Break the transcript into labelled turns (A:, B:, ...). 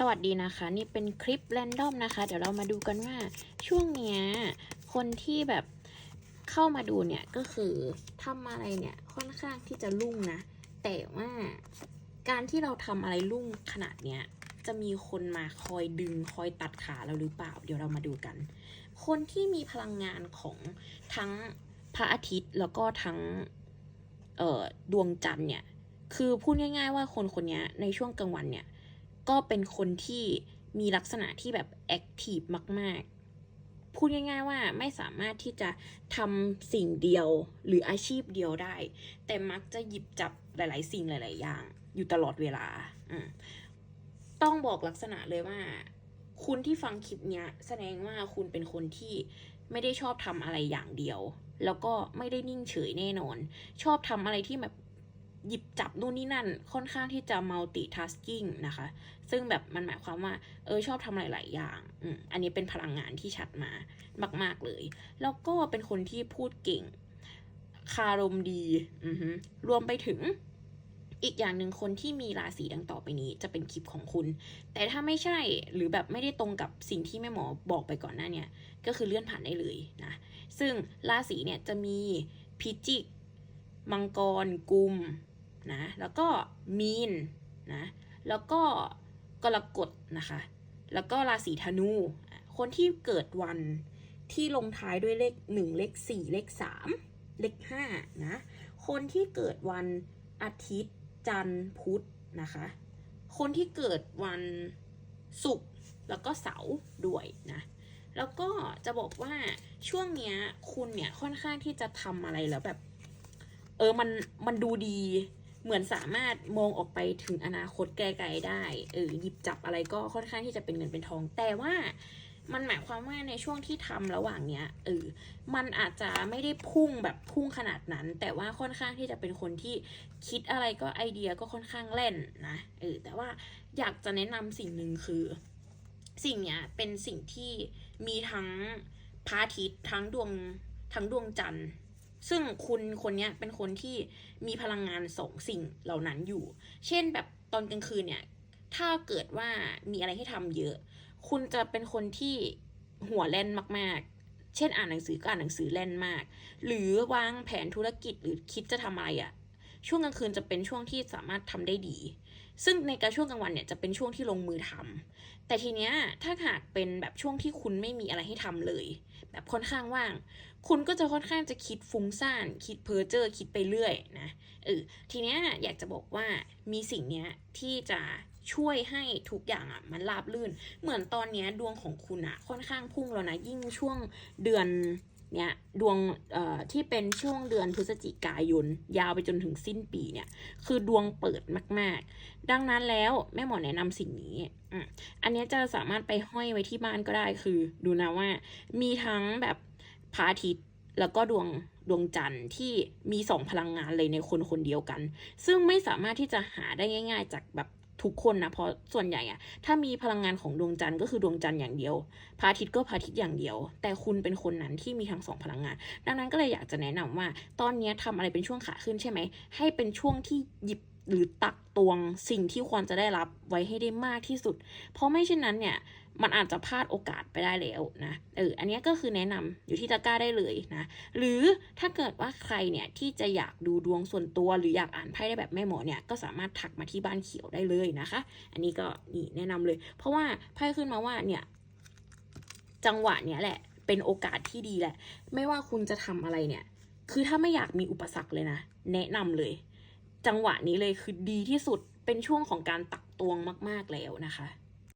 A: สวัสดีนะคะ นี่เป็นคลิปแรนดอมนะคะ เดี๋ยวเรามาดูกันว่าช่วงเนี้ยคนที่แบบเข้ามาดูเนี่ยก็คือทำอะไรเนี่ยค่อนข้างที่จะรุ่งนะ แต่ว่าการที่เราทำอะไรรุ่งขนาดเนี้ยจะมีคนมาคอยดึงคอยตัดขาเราหรือเปล่า เดี๋ยวเรามาดูกัน คนที่มีพลังงานของทั้งพระอาทิตย์แล้วก็ทั้งดวงจันทร์เนี่ยคือพูดง่าย ๆ ว่าคนคนนี้ในช่วงกลางวันเนี่ย ก็เป็นคนที่มีลักษณะที่แบบแอคทีฟมาก ๆ พูดง่าย ๆ ว่าไม่สามารถที่จะทำสิ่งเดียวหรืออาชีพเดียวได้ แต่มักจะหยิบจับหลาย ๆ สิ่งหลาย ๆ อย่าง อยู่ตลอดเวลาต้องบอกลักษณะเลยว่า คุณที่ฟังคลิปเนี้ย แสดงว่าคุณเป็นคนที่ไม่ได้ชอบทำอะไรอย่างเดียว แล้วก็ไม่ได้นิ่งเฉยแน่นอน ชอบทำอะไรที่แบบ หยิบจับนู่นนี่นั่น ค่อนข้างที่จะ multitasking นะคะ ซึ่งแบบมันหมายความว่า เออชอบทำหลาย ๆ อย่างอืมอันนี้เป็นพลังงานที่ชัดมามาก ๆ เลย แล้วก็เป็นคนที่พูดเก่ง คารมดีอือรวมไปถึงอีกอย่างหนึ่งคนที่มีราศีดังต่อไปนี้จะเป็นคลิปของคุณ แต่ถ้าไม่ใช่หรือแบบไม่ได้ตรงกับสิ่งที่แม่หมอบอกไปก่อนหน้าเนี่ยก็คือเลื่อนผ่านได้เลยนะ ซึ่งราศีเนี่ยจะมีพิจิก มังกร กุม นะแล้วก็มีนนะแล้วก็กรกฎนะคะแล้วก็ราศีธนู คนที่เกิดวันที่ลงท้ายด้วยเลขหนึ่งเลขสี่เลขสามเลขห้านะคนที่เกิดวันอาทิตย์จันทร์พุธนะคะ คนที่เกิดวันศุกร์แล้วก็เสาร์ด้วยนะแล้วก็จะบอกว่าช่วงเนี้ยคุณเนี่ยค่อนข้างที่จะทำอะไรแล้วแบบ เออมันมันดูดี เหมือนสามารถมองออกไปถึงอนาคตไกลๆได้เออหยิบจับอะไรก็ค่อนข้างที่จะเป็นเงินเป็นทอง แต่ว่ามันหมายความว่าในช่วงที่ทำระหว่างเนี้ยเออมันอาจจะไม่ได้พุ่งแบบพุ่งขนาดนั้น แต่ว่าค่อนข้างที่จะเป็นคนที่คิดอะไรก็ไอเดียก็ค่อนข้างเล่นนะเออแต่ว่าอยากจะแนะนำสิ่งหนึ่งคือ สิ่งเนี้ยเป็นสิ่งที่มีทั้งพระอาทิตย์ทั้งดวงทั้งดวงจันทร์ ซึ่งคุณคนนี้เป็นคนที่มีพลังงานสองสิ่งเหล่านั้นอยู่ เช่นแบบตอนกลางคืนเนี่ย ถ้าเกิดว่ามีอะไรให้ทำเยอะ คุณจะเป็นคนที่หัวแล่นมาก ๆ เช่นอ่านหนังสือก็อ่านหนังสือแล่นมาก หรือวางแผนธุรกิจหรือคิดจะทำอะไรอะ ช่วงกลางคืนจะเป็นช่วงที่สามารถทำได้ดี ซึ่งในการช่วงกลางวันเนี่ยจะเป็นช่วงที่ลงมือทำแต่ทีเนี้ยถ้าหากเป็นแบบช่วงที่คุณไม่มีอะไรให้ทำเลย แบบค่อนข้างว่าง คุณก็จะค่อนข้างจะคิดฟุ้งซ่าน คิดเพ้อเจ้อคิดไปเรื่อยนะเออทีเนี้ยอยากจะบอกว่ามีสิ่งเนี้ยที่จะช่วยให้ทุกอย่างอะมันราบลื่น เหมือนตอนเนี้ยดวงของคุณอะค่อนข้างพุ่งแล้วนะยิ่งช่วงเดือน เนี้ยดวงที่เป็นช่วงเดือนพฤศจิกายน ยาวไปจนถึงสิ้นปีเนี่ยคือดวงเปิดมาก ๆ ดังนั้นแล้วแม่หมอแนะนำสิ่งนี้อันนี้จะสามารถไปห้อยไว้ที่บ้านก็ได้คือ ดูนะว่า มีทั้งแบบพระอาทิตย์แล้วก็ดวงดวงจันทร์ที่มีสองพลังงานเลยในคนคนเดียวกัน ซึ่งไม่สามารถที่จะหาได้ง่าย ๆ จากแบบ ทุกคนนะเพราะส่วนใหญ่อะถ้ามีพลังงานของดวงจันทร์ก็คือดวงจันทร์อย่างเดียวพระอาทิตย์ก็พระอาทิตย์อย่างเดียว แต่คุณเป็นคนนั้นที่มีทั้งสองพลังงาน ดังนั้นก็เลยอยากจะแนะนำว่า ตอนนี้ยทำอะไรเป็นช่วงขาขึ้นใช่ไหมให้เป็นช่วงที่หยิบ หรือตักตวงสิ่งที่ควรจะได้รับไว้ให้ได้มากที่สุด เพราะไม่เช่นนั้นเนี่ยมันอาจจะพลาดโอกาสไปได้แล้วนะ เออ อันนี้ก็คือแนะนำอยู่ที่ตะกร้าได้เลยนะ หรือถ้าเกิดว่าใครเนี่ยที่จะอยากดูดวงส่วนตัว หรืออยากอ่านไพ่ได้แบบแม่หมอเนี่ย ก็สามารถทักมาที่บ้านเขียวได้เลยนะคะ อันนี้ก็นี่แนะนำเลย เพราะว่าไพ่ขึ้นมาว่าเนี่ยจังหวะเนี้ยแหละ เป็นโอกาสที่ดีแหละ ไม่ว่าคุณจะทำอะไรเนี่ย คือถ้าไม่อยากมีอุปสรรคเลยนะ แนะนำเลย จังหวะนี้เลยคือดีที่สุดเป็นช่วงของการตักตวงมาก ๆแล้วนะคะ